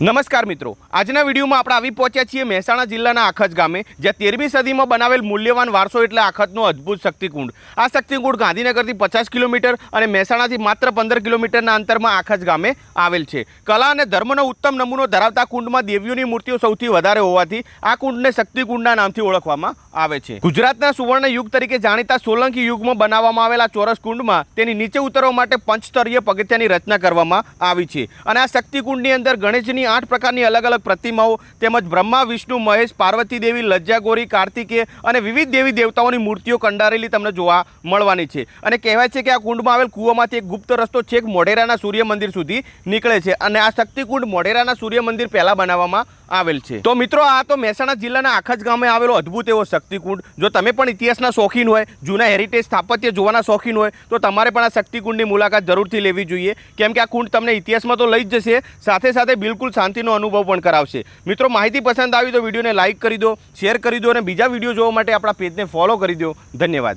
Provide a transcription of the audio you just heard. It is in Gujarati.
નમસ્કાર મિત્રો. આજના વિડીયોમાં આપણે આવી પહોંચ્યા છીએ મહેસાણા જિલ્લાના આખજ ગામે, જ્યાં તેરમી સદીમાં બનાવેલ મૂલ્યવાન વારસો એટલે આખતનો અદ્ભુત શક્તિકુંડ. આ શક્તિકુંડ ગાંધીનગરથી પચાસ કિલોમીટર અને મહેસાણાથી માત્ર પંદર કિલોમીટરના અંતરમાં આખજ ગામે આવેલ છે. કલા અને ધર્મનો ઉત્તમ નમૂનો ધરાવતા કુંડમાં દેવીઓની મૂર્તિઓ સૌથી વધારે હોવાથી આ કુંડને શક્તિકુંડના નામથી ઓળખવામાં આવે છે. ગુજરાતના સુવર્ણ યુગ તરીકે જાણીતા સોલંકી યુગમાં બનાવવામાં આવેલા ચોરસ કુંડમાં તેની નીચે ઉતરવા માટે પંચસ્તરીય પગથિયાની રચના કરવામાં આવી છે. અને આ શક્તિકુંડની અંદર ગણેશજીની આઠ પ્રકારની અલગ અલગ પ્રતિમાઓ તેમજ બ્રહ્મા, વિષ્ણુ, મહેશ, પાર્વતી દેવી લજ્જાગોરી કાર્તિકેય અને વિવિધ દેવી દેવતાઓની મૂર્તિઓ કંડારેલી તમને જોવા મળવાની છે. અને કહેવાય છે કે આ કુંડમાં આવેલ કૂવામાંથી એક ગુપ્ત રસ્તો છેક મોઢેરાના સૂર્ય મંદિર સુધી નીકળે છે. અને આ શક્તિકુંડ મોઢેરાના સૂર્ય મંદિર પહેલાં બનાવવામાં આવેલ છે. તો મિત્રો, આ તો મહેસાણા જિલ્લાના આખજ ગામે આવેલો અદ્ભુત એવો શક્તિકુંડ. જો તમે પણ ઇતિહાસના શોખીન હોય, જૂના હેરિટેજ સ્થાપત્ય જોવાના શોખીન હોય, તો તમારે પણ આ શક્તિકુંડની મુલાકાત જરૂરથી લેવી જોઈએ. કેમ કે આ કુંડ તમને ઇતિહાસમાં તો લઈ જ જશે, સાથે સાથે બિલકુલ શાંતિનો અનુભવ પણ કરાવશે. મિત્રો, માહિતી પસંદ આવી તો વિડીયોને લાઇક કરી દો, શેર કરી દો અને બીજા વીડિયો જોવા માટે આપણા પેજને ફોલો કરી દો. ધન્યવાદ.